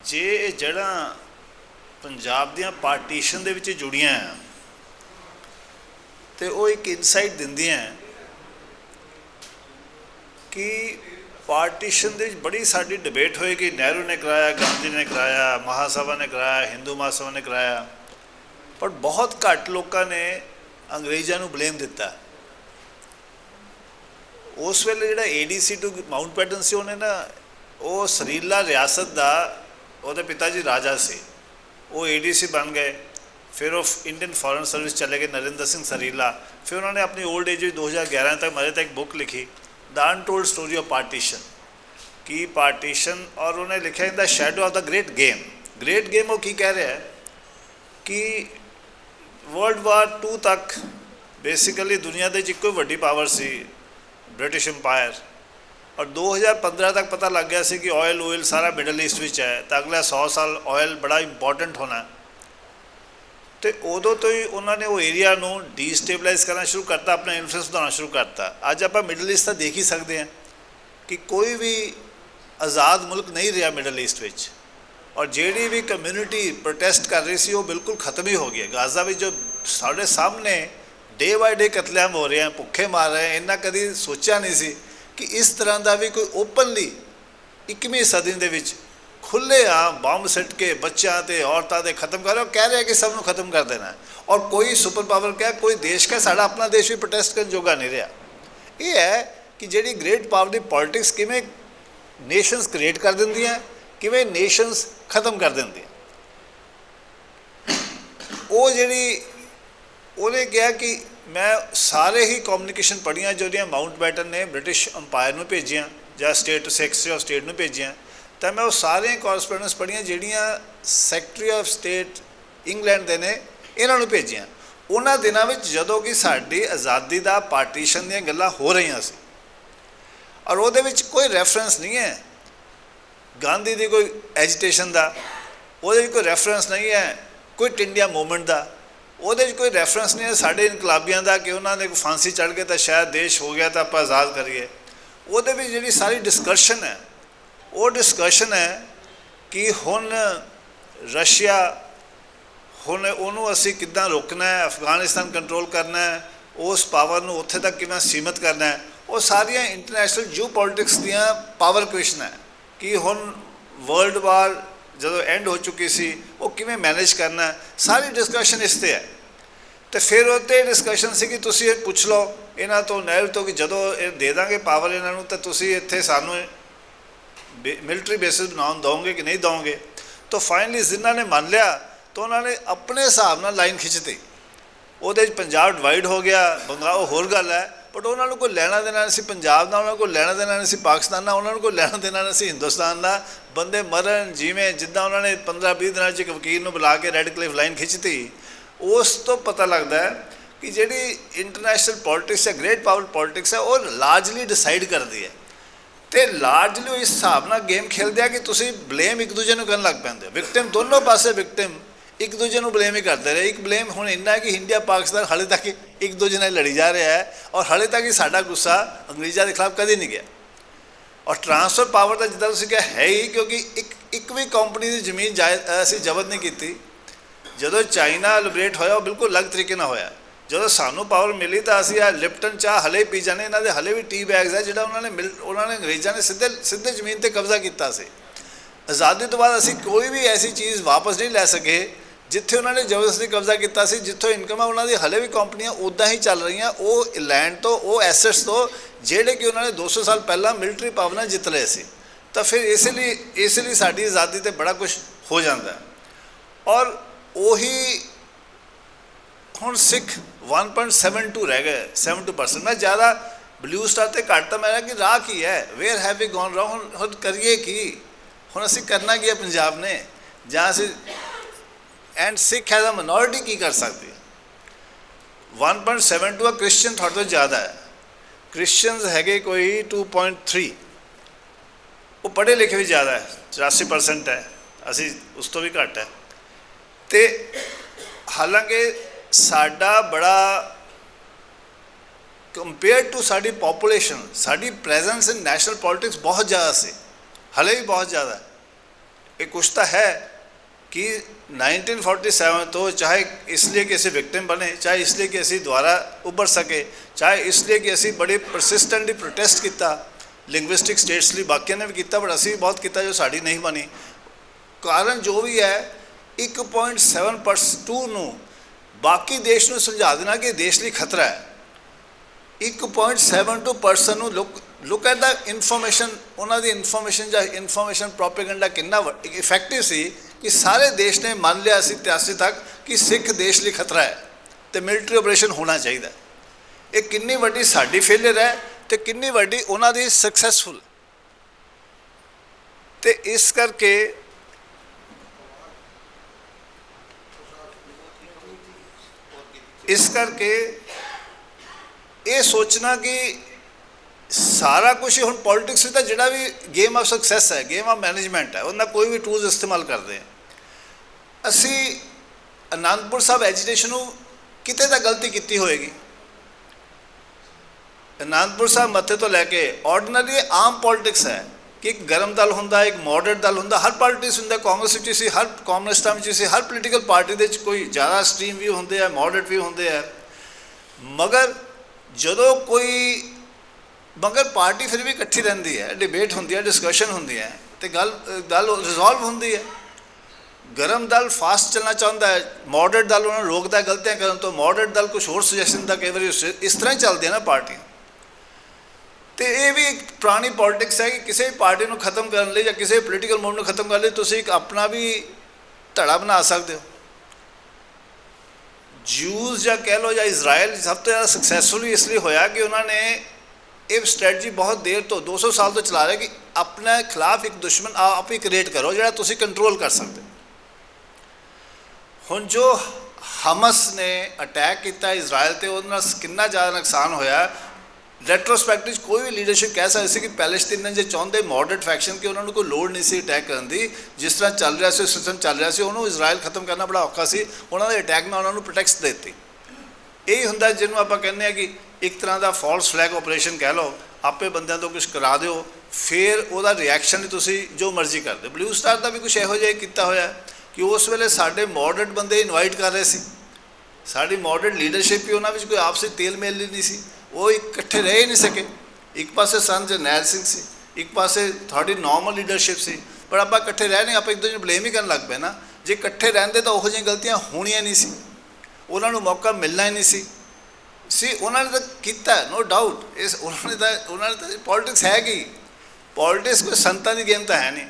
ਜੇ ਇਹ ਜੜ੍ਹਾਂ ਪੰਜਾਬ ਦੀਆਂ ਪਾਰਟੀਸ਼ਨ ਦੇ ਵਿੱਚ ਜੁੜੀਆਂ ਆ ਤੇ ਉਹ ਇੱਕ ਇਨਸਾਈਟ ਦਿੰਦੀਆਂ ਕਿ ਪਾਰਟੀਸ਼ਨ ਦੇ ਵਿੱਚ ਬੜੀ ਸਾਡੀ ਡਿਬੇਟ ਹੋਏਗੀ ਨਹਿਰੂ ਨੇ ਕਰਾਇਆ, ਗਾਂਧੀ ਨੇ ਕਰਾਇਆ, ਮਹਾਸਭਾ ਨੇ ਕਰਾਇਆ, ਹਿੰਦੂ ਮਹਾਸਭਾ ਨੇ ਕਰਾਇਆ, ਪਰ ਬਹੁਤ ਘੱਟ ਲੋਕਾਂ ਨੇ ਅੰਗਰੇਜ਼ਾਂ ਨੂੰ ਬਲੇਮ ਦਿੱਤਾ। ਉਸ ਵੇਲੇ ਜਿਹੜਾ ਏਡੀਸੀ ਟੂ ਮਾਊਂਟ ਪੈਟਨ ਸੀ, ਉਹਨੇ ਨਾ ਉਹ ਸਰੀਲਾ ਰਿਆਸਤ ਦਾ ਉਹਦੇ ਪਿਤਾ ਜੀ ਰਾਜਾ ਸੀ ਉਹ ਏਡੀਸੀ ਬਣ ਗਏ ਫਿਰ ਉਹ ਇੰਡੀਅਨ ਫੋਰਨ ਸਰਵਿਸ ਚਲੇ ਗਏ ਨਰਿੰਦਰ ਸਿੰਘ ਸਰੀਲਾ ਫਿਰ ਉਹਨਾਂ ਨੇ ਆਪਣੀ 올ਡ ਏਜ ਵਿੱਚ 2011 ਤੱਕ ਮਰੇ ਤੱਕ ਬੁੱਕ ਲਿਖੀ the untold story of partition Ki partition ਔਰ ਉਹਨੇ ਲਿਖਿਆ in the shadow of the great game great game ਉਹ ਕੀ ਕਹਿ ਰਿਹਾ ਹੈ ਕਿ ਵਰਲਡ ਵਾਰ 2 ਤੱਕ ਬੇਸਿਕਲੀ ਦੁਨੀਆ ਦੇ ਵਿੱਚ ਇੱਕੋ ਹੀ ਵੱਡੀ ਪਾਵਰ ਸੀ ਬ੍ਰਿਟਿਸ਼ ਇੰਪਾਇਰ ਔਰ 2015 ਤੱਕ ਪਤਾ ਲੱਗ ਗਿਆ ਸੀ ਕਿ ਆਇਲ ਆਇਲ ਸਾਰਾ ਮਿਡਲ ਈਸਟ ਵਿੱਚ ਹੈ ਤਾਂ ਅਗਲਾ 100 ਸਾਲ ਆਇਲ ਬੜਾ ਇੰਪੋਰਟੈਂਟ ਹੋਣਾ ਤੇ ਉਦੋਂ ਤੋਂ ਹੀ ਉਹਨਾਂ ਨੇ ਉਹ ਏਰੀਆ ਨੂੰ ਡੀਸਟੇਬਲਾਈਜ਼ ਕਰਨਾ ਸ਼ੁਰੂ ਕਰਤਾ, ਆਪਣਾ ਇਨਫਲੂਐਂਸ ਬਣਾਉਣਾ ਸ਼ੁਰੂ ਕਰਤਾ। ਅੱਜ ਆਪਾਂ ਮਿਡਲ ਈਸਟ ਤਾਂ ਦੇਖ ਹੀ ਸਕਦੇ ਹਾਂ ਕਿ ਕੋਈ ਵੀ ਆਜ਼ਾਦ ਮੁਲਕ ਨਹੀਂ ਰਿਹਾ ਮਿਡਲ ਈਸਟ ਵਿੱਚ। ਔਰ ਜਿਹੜੀ ਵੀ ਕਮਿਊਨਿਟੀ ਪ੍ਰੋਟੈਸਟ ਕਰ ਰਹੀ ਸੀ, ਉਹ ਬਿਲਕੁਲ ਖਤਮ ਹੀ ਹੋ ਗਈ ਹੈ। ਗਾਜ਼ਾ ਵਿੱਚ ਜੋ ਸਾਡੇ ਸਾਹਮਣੇ ਡੇ ਬਾਈ ਡੇ ਕਤਲੇਆਮ ਹੋ ਰਹੇ ਹਨ ਭੁੱਖੇ ਮਾਰ ਰਹੇ ਹਨ ਇੰਨਾ ਕਦੀ ਸੋਚਿਆ ਨਹੀਂ ਸੀ ਕਿ ਇਸ ਤਰ੍ਹਾਂ ਦਾ ਵੀ ਕੋਈ ਓਪਨਲੀ 21ਵੀਂ ਸਦੀ ਦੇ ਵਿੱਚ ਖੁੱਲੇ ਆ ਬੰਬ ਸਿੱਟ ਕੇ ਬੱਚਿਆਂ ਤੇ ਔਰਤਾਂ ਤੇ ਖਤਮ ਕਰ ਰਹੇ ਉਹ ਕਹਿ ਰਿਹਾ ਕਿ ਸਭ ਨੂੰ ਖਤਮ ਕਰ ਦੇਣਾ ਔਰ ਕੋਈ ਸੁਪਰ ਪਾਵਰ ਕਿਹਾ, ਕੋਈ ਦੇਸ਼ ਕਾ ਸਾਡਾ ਆਪਣਾ ਦੇਸ਼ ਵੀ ਪ੍ਰੋਟੈਸਟ ਕਰਨ ਜੋਗਾ ਨਹੀਂ ਰਿਹਾ। ਇਹ ਹੈ ਕਿ ਜਿਹੜੀ ਗ੍ਰੇਟ ਪਾਵਰ ਦੀ ਪੋਲਿਟਿਕਸ ਕਿਵੇਂ ਨੇਸ਼ਨਸ ਕ੍ਰੀਏਟ ਕਰ ਦਿੰਦੀਆਂ, ਕਿਵੇਂ ਨੇਸ਼ਨਸ ਖਤਮ ਕਰ ਦਿੰਦੀਆਂ। ਉਹ ਜਿਹੜੀ ਉਹਨੇ ਕਿਹਾ ਕਿ ਮੈਂ ਸਾਰੇ ਹੀ ਕਮਿਊਨੀਕੇਸ਼ਨ ਪੜ੍ਹੀਆਂ ਜਿਹੜੀਆਂ ਮਾਊਂਟ ਬੈਟਨ ਨੇ ਬ੍ਰਿਟਿਸ਼ ਅੰਪਾਇਰ ਨੂੰ ਭੇਜੀਆਂ ਜਾਂ ਸਟੇਟ ਸੈਕਟਰੀ ਆਫ ਸਟੇਟ ਨੂੰ ਭੇਜੀਆਂ, ਤਾਂ ਮੈਂ ਉਹ ਸਾਰੀਆਂ ਕੋਰਸਪੋਂਡੈਂਸ ਪੜ੍ਹੀਆਂ ਜਿਹੜੀਆਂ ਸੈਕਟਰੀ ਆਫ ਸਟੇਟ ਇੰਗਲੈਂਡ ਦੇ ਨੇ, ਇਹਨਾਂ ਨੂੰ ਭੇਜੀਆਂ। ਉਹਨਾਂ ਦਿਨਾਂ ਵਿੱਚ ਜਦੋਂ ਕਿ ਸਾਡੀ ਆਜ਼ਾਦੀ ਦਾ ਪਾਰਟੀਸ਼ਨ ਦੀਆਂ ਗੱਲਾਂ ਹੋ ਰਹੀਆਂ ਸੀ, ਔਰ ਉਹਦੇ ਵਿੱਚ ਕੋਈ ਰੈਫਰੈਂਸ ਨਹੀਂ ਹੈ। ਗਾਂਧੀ ਦੀ ਕੋਈ ਐਜੀਟੇਸ਼ਨ ਦਾ, ਉਹਦੇ ਵਿੱਚ ਕੋਈ ਰੈਫਰੈਂਸ ਨਹੀਂ ਹੈ, ਕੋਈ ਇੰਡੀਆ ਮੂਵਮੈਂਟ ਦਾ। ਉਹਦੇ 'ਚ ਕੋਈ ਰੈਫਰੈਂਸ ਨਹੀਂ ਹੈ ਸਾਡੇ ਇਨਕਲਾਬੀਆਂ ਦਾ ਕਿ ਉਹਨਾਂ ਨੇ ਫਾਂਸੀ ਚੜ੍ਹ ਕੇ ਤਾਂ ਸ਼ਾਇਦ ਦੇਸ਼ ਹੋ ਗਿਆ ਤਾਂ ਆਪਾਂ ਆਜ਼ਾਦ ਕਰੀਏ। ਉਹਦੇ ਵਿੱਚ ਜਿਹੜੀ ਸਾਰੀ ਡਿਸਕਸ਼ਨ ਹੈ, ਉਹ ਡਿਸਕਸ਼ਨ ਹੈ ਕਿ ਹੁਣ ਰਸ਼ੀਆ, ਹੁਣ ਉਹਨੂੰ ਅਸੀਂ ਕਿੱਦਾਂ ਰੋਕਣਾ ਹੈ, ਅਫਗਾਨਿਸਤਾਨ ਕੰਟਰੋਲ ਕਰਨਾ ਹੈ, ਉਸ ਪਾਵਰ ਨੂੰ ਉੱਥੇ ਤੱਕ ਕਿਵੇਂ ਸੀਮਿਤ ਕਰਨਾ ਹੈ, ਉਹ ਸਾਰੀਆਂ ਇੰਟਰਨੈਸ਼ਨਲ ਜਿਓ ਪੋਲਿਟਿਕਸ ਦੀਆਂ ਪਾਵਰ ਕੁਐਸਚਨ ਹੈ ਕਿ ਹੁਣ ਵਰਲਡ ਵਾਰ ਜਦੋਂ ਐਂਡ ਹੋ ਚੁੱਕੀ ਸੀ, ਉਹ ਕਿਵੇਂ ਮੈਨੇਜ ਕਰਨਾ, ਸਾਰੀ ਡਿਸਕਸ਼ਨ ਇਸ ਤੇ ਹੈ। ਤੇ ਫਿਰ ਉਹ 'ਤੇ ਡਿਸਕਸ਼ਨ ਸੀ ਕਿ ਤੁਸੀਂ ਇਹ ਪੁੱਛ ਲਓ, ਇਹਨਾਂ ਤੋਂ ਨਹਿਰ ਤੋਂ ਕਿ ਜਦੋਂ ਇਹ ਦੇ ਦਾਂਗੇ ਪਾਵਰ ਇਹਨਾਂ ਨੂੰ, ਤਾਂ ਤੁਸੀਂ ਇੱਥੇ ਸਾਨੂੰ ਮਿਲਟਰੀ ਬੇਸਿਸ ਬਣਾਉਣ ਦੋਗੇ ਕਿ ਨਹੀਂ ਦੋਗੇ ਤਾਂ ਫਾਈਨਲੀ ਜਿਨ੍ਹਾਂ ਨੇ ਮੰਨ ਲਿਆ, ਤਾਂ ਉਹਨਾਂ ਨੇ ਆਪਣੇ ਹਿਸਾਬ ਨਾਲ ਲਾਈਨ ਖਿੱਚਤੀ। ਉਹਦੇ ਵਿੱਚ ਪੰਜਾਬ ਡਿਵਾਈਡ ਹੋ ਗਿਆ, ਬੰਗਾਲ, ਉਹ ਹੋਰ ਗੱਲ ਹੈ। ਬਟ ਉਹਨਾਂ ਨੂੰ ਕੋਈ ਲੈਣਾ ਦੇਣਾ ਨਹੀਂ ਸੀ, ਪੰਜਾਬ ਦਾ ਉਹਨਾਂ ਨੂੰ ਕੋਈ ਲੈਣਾ ਦੇਣਾ ਨਹੀਂ ਸੀ, ਪਾਕਿਸਤਾਨ ਦਾ ਉਹਨਾਂ ਨੂੰ ਕੋਈ ਲੈਣਾ ਦੇਣਾ ਨਹੀਂ ਸੀ, ਹਿੰਦੁਸਤਾਨ ਦਾ। ਬੰਦੇ ਮਰਨ, ਜਿਵੇਂ ਜਿੱਦਾਂ ਉਹਨਾਂ ਨੇ 15 20 ਦਿਨਾਂ 'ਚ ਇੱਕ ਵਕੀਲ ਨੂੰ ਬੁਲਾ ਕੇ ਰੈੱਡ ਕਲਿਫ ਲਾਈਨ ਖਿੱਚਤੀ, ਉਸ ਤੋਂ ਪਤਾ ਲੱਗਦਾ ਹੈ ਕਿ ਜਿਹੜੀ ਇੰਟਰਨੈਸ਼ਨਲ ਪੋਲਿਟਿਕਸ ਹੈ ਗ੍ਰੇਟ ਪਾਵਰ ਪੋਲਿਟਿਕਸ ਹੈ, ਉਹ ਲਾਰਜਲੀ ਡਿਸਾਈਡ ਕਰਦੀ ਹੈ। ਤੇ ਲਾਰਜਲੀ ਇਸ ਹਿਸਾਬ ਨਾਲ ਗੇਮ ਖੇਲਦੇ ਆ ਕਿ ਤੁਸੀਂ ਬਲੇਮ ਇੱਕ ਦੂਜੇ ਨੂੰ ਕਰਨ ਲੱਗ ਪੈਂਦੇ ਹੋ। ਵਿਕਟਿਮ ਦੋਨੋਂ ਪਾਸੇ ਵਿਕਟਿਮ ਇੱਕ ਦੂਜੇ ਨੂੰ ਬਲੇਮ ਹੀ ਕਰਦੇ ਰਹੇ। ਇੱਕ ਬਲੇਮ ਹੁਣ ਇੰਨਾ ਹੈ ਕਿ ਇੰਡੀਆ ਪਾਕਿਸਤਾਨ ਹਾਲੇ ਤੱਕ ਇੱਕ ਦੂਜੇ ਨਾਲ ਲੜੀ ਜਾ ਰਿਹਾ ਹੈ ਔਰ ਹਾਲੇ ਤੱਕ ਹੀ ਸਾਡਾ ਗੁੱਸਾ ਅੰਗਰੇਜ਼ਾਂ ਦੇ ਖਿਲਾਫ ਕਦੇ ਨਹੀਂ ਗਿਆ। ਔਰ ਟਰਾਂਸਫਰ ਪਾਵਰ ਦਾ ਜਿੱਦਾਂ ਤੁਸੀਂ ਕਿਹਾ ਹੈ ਹੀ, ਕਿਉਂਕਿ ਇੱਕ ਇੱਕ ਵੀ ਕੰਪਨੀ ਦੀ ਜ਼ਮੀਨ ਜਾਇਜ਼ ਅਸੀਂ ਜ਼ਬਤ ਨਹੀਂ ਕੀਤੀ। ਜਦੋਂ ਚਾਈਨਾ ਲਿਬਰੇਟ ਹੋਇਆ, ਉਹ ਬਿਲਕੁਲ ਅਲੱਗ ਤਰੀਕੇ ਨਾਲ ਹੋਇਆ। ਜਦੋਂ ਸਾਨੂੰ ਪਾਵਰ ਮਿਲੀ ਤਾਂ ਅਸੀਂ ਆ ਲਿਪਟਨ ਚਾਹ ਹਲੇ ਪੀ ਜਾਣੇ ਇਹਨਾਂ ਦੇ ਹਲੇ ਵੀ ਟੀ ਬੈਗਸ ਹੈ, ਜਿਹੜਾ ਉਹਨਾਂ ਨੇ ਮਿਲ, ਉਹਨਾਂ ਨੇ ਅੰਗਰੇਜ਼ਾਂ ਨੇ ਸਿੱਧੇ ਸਿੱਧੇ ਜ਼ਮੀਨ ਤੇ ਕਬਜ਼ਾ ਕੀਤਾ ਸੀ। ਆਜ਼ਾਦੀ ਤੋਂ ਬਾਅਦ ਅਸੀਂ ਕੋਈ ਵੀ ਐਸੀ ਚੀਜ਼ ਵਾਪਸ ਨਹੀਂ ਲੈ ਸਕੇ ਜਿੱਥੇ ਉਹਨਾਂ ਨੇ ਜ਼ਬਰਦਸਤੀ ਕਬਜ਼ਾ ਕੀਤਾ ਸੀ, ਜਿੱਥੋਂ ਇਨਕਮ ਆ, ਉਹਨਾਂ ਦੀ ਹਲੇ ਵੀ ਕੰਪਨੀਆਂ ਉਦਾਂ ਹੀ ਚੱਲ ਰਹੀਆਂ। ਉਹ ਲੈਂਡ ਤੋਂ, ਉਹ ਐਸੈਟਸ ਤੋਂ, ਜਿਹੜੇ ਕਿ ਉਹਨਾਂ ਨੇ 200 ਸਾਲ ਪਹਿਲਾਂ ਮਿਲਟਰੀ ਪਾਵਰ ਜਿੱਤ ਲਏ ਸੀ। ਤਾਂ ਫਿਰ ਇਸ ਲਈ ਇਸ ਲਈ ਸਾਡੀ ਆਜ਼ਾਦੀ ਤੇ ਬੜਾ ਕੁਝ ਹੋ ਜਾਂਦਾ ਹੈ। ਔਰ ਉਹੀ ਹੁਣ ਸਿੱਖ 1.72 ਰਹਿ ਗਏ 72% ਮੈਂ ਜ਼ਿਆਦਾ ਬਲੂ ਸਟਾਰ ਤੇ ਘੱਟ ਤਾਂ ਮੈਂ ਕਿ ਰਾਹ ਕੀ ਹੈ? Where have we gone wrong ਹੁਣ ਕਰੀਏ ਕੀ? ਹੁਣ ਅਸੀਂ ਕਰਨਾ ਕੀ ਹੈ ਪੰਜਾਬ ਨੇ? ਜਾਂ ਅਸੀਂ and Sikh as a minority ਕੀ ਕਰ ਸਕਦੀ ਹੈ 1.72 ਕ੍ਰਿਸਚੀਅਨ ਤੁਹਾਡੇ ਤੋਂ ਜ਼ਿਆਦਾ ਹੈ ਕ੍ਰਿਸਚੀਅਨਸ ਹੈਗੇ ਕੋਈ 2.3 ਉਹ ਪੜ੍ਹੇ ਲਿਖੇ ਵੀ ਜ਼ਿਆਦਾ ਹੈ 84% ਹੈ ਅਸੀਂ ਉਸ ਤੋਂ ਵੀ ਘੱਟ ਹੈ ਤੇ ਹਾਲਾਂਕਿ ਸਾਡਾ ਬੜਾ ਕੰਪੇਅਰ ਟੂ ਸਾਡੀ ਪੋਪੂਲੇਸ਼ਨ ਸਾਡੀ ਪ੍ਰੈਜ਼ੈਂਸ ਇਨ ਨੈਸ਼ਨਲ ਪੋਲਿਟਿਕਸ ਬਹੁਤ ਜ਼ਿਆਦਾ ਸੀ ਹਲੇ ਵੀ ਬਹੁਤ ਜ਼ਿਆਦਾ ਇਹ ਕੁਛ ਤਾਂ ਹੈ ਕਿ 1947 ਤੋਂ ਚਾਹੇ ਇਸ ਲਈ ਕਿ ਅਸੀਂ ਵਿਕਟਿਮ ਬਣੇ ਚਾਹੇ ਇਸ ਲਈ ਕਿ ਅਸੀਂ ਦੁਬਾਰਾ ਉੱਭਰ ਸਕੇ ਚਾਹੇ ਇਸ ਲਈ ਕਿ ਅਸੀਂ ਬੜੇ ਪਰਸਿਸਟੈਂਟਲੀ ਪ੍ਰੋਟੈਸਟ ਕੀਤਾ ਲਿੰਗੁਇਸਟਿਕ ਸਟੇਟਸ ਲਈ ਬਾਕੀਆਂ ਨੇ ਵੀ ਕੀਤਾ ਪਰ ਅਸੀਂ ਵੀ ਬਹੁਤ ਕੀਤਾ ਜੋ ਸਾਡੀ ਨਹੀਂ ਬਣੀ ਕਾਰਨ ਜੋ ਵੀ ਹੈ 1.7% ਨੂੰ ਬਾਕੀ ਦੇਸ਼ ਨੂੰ ਸਮਝਾ ਦੇਣਾ ਕਿ ਦੇਸ਼ ਲਈ ਖਤਰਾ ਹੈ 1.72% ਨੂੰ look look at the information ਉਹਨਾਂ ਦੀ ਇਨਫੋਰਮੇਸ਼ਨ ਜਾਂ ਇਨਫੋਰਮੇਸ਼ਨ ਪ੍ਰੋਪੇਗੈਂਡਾ ਕਿੰਨਾ ਇਫੈਕਟਿਵ ਸੀ ਕਿ ਸਾਰੇ ਦੇਸ਼ ਨੇ ਮੰਨ ਲਿਆ ਸੀ 83 ਤੱਕ ਕਿ ਸਿੱਖ ਦੇਸ਼ ਲਈ ਖਤਰਾ ਹੈ ਤੇ ਮਿਲਟਰੀ ਆਪਰੇਸ਼ਨ ਹੋਣਾ ਚਾਹੀਦਾ ਇਹ ਕਿੰਨੀ ਵੱਡੀ ਸਾਡੀ ਫੇਲਿਅਰ ਹੈ ਤੇ ਕਿੰਨੀ ਵੱਡੀ ਉਹਨਾਂ ਦੀ ਸਕਸੈਸਫੁਲ ਤੇ ਇਸ ਕਰਕੇ ਇਸ ਕਰਕੇ ਇਹ ਸੋਚਣਾ ਕਿ ਸਾਰਾ ਕੁਝ ਹੁਣ ਪੋਲਿਟਿਕਸ ਵਿੱਚ ਤਾਂ ਜਿਹੜਾ ਵੀ ਗੇਮ ਆਫ ਸਕਸੈਸ ਹੈ ਗੇਮ ਆਫ ਮੈਨੇਜਮੈਂਟ ਹੈ, ਉਹਨਾਂ ਕੋਈ ਵੀ ਟੂਲਸ ਇਸਤੇਮਾਲ ਕਰਦੇ ਹਾਂ ਅਸੀਂ ਅਨੰਦਪੁਰ ਸਾਹਿਬ ਐਜੀਟੇਸ਼ਨ ਨੂੰ ਕਿਤੇ ਤਾਂ ਗਲਤੀ ਕੀਤੀ ਹੋਏਗੀ। ਅਨੰਦਪੁਰ ਸਾਹਿਬ ਮੱਥੇ ਤੋਂ ਲੈ ਕੇ ਆਰਡੀਨਰੀ ਆਮ ਪੋਲਿਟਿਕਸ ਹੈ ਕਿ ਇੱਕ ਗਰਮ ਦਲ ਹੁੰਦਾ, ਇੱਕ ਮੋਡਰੇਟ ਦਲ ਹੁੰਦਾ, ਹਰ ਪਾਰਟੀ ਹੁੰਦਾ, ਕਾਂਗਰਸ ਵਿੱਚ ਸੀ, ਹਰ ਕਮਿਊਨਿਸਟਾਂ ਵਿੱਚ ਸੀ, ਹਰ ਪੋਲੀਟੀਕਲ ਪਾਰਟੀ ਦੇ ਵਿੱਚ ਕੋਈ ਜ਼ਿਆਦਾ ਸਟ੍ਰੀਮ ਵੀ ਹੁੰਦੇ ਆ ਮੋਡਰੇਟ ਵੀ ਹੁੰਦੇ ਆ। ਮਗਰ ਜਦੋਂ ਕੋਈ ਮਗਰ ਪਾਰਟੀ ਫਿਰ ਵੀ ਇਕੱਠੀ ਰਹਿੰਦੀ ਹੈ ਡਿਬੇਟ ਹੁੰਦੀ ਹੈ ਡਿਸਕਸ਼ਨ ਹੁੰਦੀ ਹੈ ਤੇ ਗੱਲ ਗੱਲ ਰਿਜ਼ੋਲਵ ਹੁੰਦੀ ਹੈ। ਗਰਮ ਦਲ ਫਾਸਟ ਚੱਲਣਾ ਚਾਹੁੰਦਾ ਹੈ ਮੋਡਰੇਟ ਦਲ ਉਹਨਾਂ ਨੂੰ ਰੋਕਦਾ, ਗਲਤੀਆਂ ਕਰਨ ਤੋਂ ਮੋਡਰੇਟ ਦਲ ਕੁਝ ਹੋਰ ਸੁਜੈਸ਼ਨ ਦਾ ਕਈ ਵਾਰੀ ਇਸ ਤਰ੍ਹਾਂ ਹੀ ਚੱਲਦੀ ਹੈ ਨਾ ਪਾਰਟੀਆਂ। ਤੇ ਇਹ ਵੀ ਇੱਕ ਪੁਰਾਣੀ ਪੋਲਿਟਿਕਸ ਹੈ ਕਿ ਕਿਸੇ ਪਾਰਟੀ ਨੂੰ ਖਤਮ ਕਰਨ ਲਈ ਜਾਂ ਕਿਸੇ ਪੋਲੀਟੀਕਲ ਮੂਵ ਨੂੰ ਖਤਮ ਕਰਨ ਲਈ ਤੁਸੀਂ ਇੱਕ ਆਪਣਾ ਵੀ ਧੜਾ ਬਣਾ ਸਕਦੇ ਹੋ। ਜੂਸ ਜਾਂ ਕਹਿ ਲਓ ਜਾਂ ਇਜ਼ਰਾਈਲ ਸਭ ਤੋਂ ਜ਼ਿਆਦਾ ਸਕਸੈਸਫੁਲ ਇਸ ਲਈ ਹੋਇਆ ਕਿ ਉਹਨਾਂ ਨੇ ਇਹ ਸਟ੍ਰੈਟਜੀ ਬਹੁਤ ਦੇਰ ਤੋਂ 200 ਸਾਲ ਤੋਂ ਚਲਾ ਰਹੇ ਕਿ ਆਪਣੇ ਖਿਲਾਫ ਇੱਕ ਦੁਸ਼ਮਣ ਆਪ ਹੀ ਕ੍ਰੀਏਟ ਕਰੋ, ਜਿਹੜਾ ਤੁਸੀਂ ਕੰਟਰੋਲ ਕਰ ਸਕਦੇ। ਹੁਣ ਜੋ ਹਮਸ ਨੇ ਅਟੈਕ ਕੀਤਾ ਇਜ਼ਰਾਈਲ ਤੇ, ਉਹਦੇ ਨਾਲ ਕਿੰਨਾ ਜ਼ਿਆਦਾ ਨੁਕਸਾਨ ਹੋਇਆ। ਰੈਟਰੋਸਪੈਕਟਿਵ ਕੋਈ ਵੀ ਲੀਡਰਸ਼ਿਪ ਕਹਿ ਸਕਦੀ ਸੀ ਕਿ ਪੈਲੇਸਟੀਨ ਜੇ ਚਾਹੁੰਦੇ ਮੋਡਰੇਟ ਫੈਕਸ਼ਨ ਕਿ ਉਹਨਾਂ ਨੂੰ ਕੋਈ ਲੋੜ ਨਹੀਂ ਸੀ ਅਟੈਕ ਕਰਨ ਦੀ, ਜਿਸ ਤਰ੍ਹਾਂ ਚੱਲ ਰਿਹਾ ਸੀ ਸਿਸਟਮ ਚੱਲ ਰਿਹਾ ਸੀ, ਉਹਨੂੰ ਇਜ਼ਰਾਈਲ ਖਤਮ ਕਰਨਾ ਬੜਾ ਔਖਾ ਸੀ। ਉਹਨਾਂ ਦੇ ਅਟੈਕ ਨਾਲ ਉਹਨਾਂ ਨੂੰ ਪ੍ਰੋਟੈਕਸ਼ਨ ਦਿੱਤੀ। ਇਹ ਹੁੰਦਾ ਜਿਹਨੂੰ ਆਪਾਂ ਕਹਿੰਦੇ ਆ ਕਿ ਇੱਕ ਤਰ੍ਹਾਂ ਦਾ ਫਾਲਸ ਫਲੈਗ ਆਪਰੇਸ਼ਨ ਕਹਿ ਲਓ, ਆਪੇ ਬੰਦਿਆਂ ਤੋਂ ਕੁਝ ਕਰਾ ਦਿਓ, ਫਿਰ ਉਹਦਾ ਰਿਐਕਸ਼ਨ ਤੁਸੀਂ ਜੋ ਮਰਜ਼ੀ ਕਰਦੇ ਬਲੂ ਸਟਾਰ ਦਾ ਵੀ ਕੁਝ ਇਹੋ ਜਿਹਾ ਕੀਤਾ ਹੋਇਆ ਕਿ ਉਸ ਵੇਲੇ ਸਾਡੇ ਮੋਡਰੇਟ ਬੰਦੇ ਇਨਵਾਈਟ ਕਰ ਰਹੇ ਸੀ। ਸਾਡੀ ਮੋਡਰੇਟ ਲੀਡਰਸ਼ਿਪ ਹੀ ਉਹਨਾਂ ਵਿੱਚ ਕੋਈ ਆਪਸੇ ਤੇਲ ਮੇਲ ਨਹੀਂ ਸੀ। ਉਹ ਇਕੱਠੇ ਰਹਿ ਨਹੀਂ ਸਕੇ। ਇੱਕ ਪਾਸੇ ਸੰਤ ਜਰਨੈਲ ਸਿੰਘ ਸੀ, ਇੱਕ ਪਾਸੇ ਤੁਹਾਡੀ ਨਾਰਮਲ ਲੀਡਰਸ਼ਿਪ ਸੀ। ਪਰ ਆਪਾਂ ਇਕੱਠੇ ਰਹਿ ਨਹੀਂ ਆਪਾਂ ਇੱਕ ਦੂਜੇ ਨੂੰ ਬਲੇਮ ਹੀ ਕਰਨ ਲੱਗ ਪਏ ਨਾ। ਜੇ ਇਕੱਠੇ ਰਹਿੰਦੇ ਤਾਂ ਉਹੋ ਜਿਹੀਆਂ ਗਲਤੀਆਂ ਹੋਣੀਆਂ ਨਹੀਂ ਸੀ। ਉਹਨਾਂ ਨੂੰ ਮੌਕਾ ਮਿਲਣਾ ਹੀ ਨਹੀਂ ਸੀ। ਸੀ, ਉਹਨਾਂ ਨੇ ਤਾਂ ਕੀਤਾ ਨੋ ਡਾਊਟ ਇਸ ਉਹਨਾਂ ਨੇ ਤਾਂ ਉਹਨਾਂ ਨੇ ਤਾਂ ਪੋਲਿਟਿਕਸ ਹੈ ਕੀ? ਪੋਲਿਟਿਕਸ ਕੋਈ ਸੰਤਾਂ ਦੀ ਗੇਮ ਤਾਂ ਹੈ ਨਹੀਂ।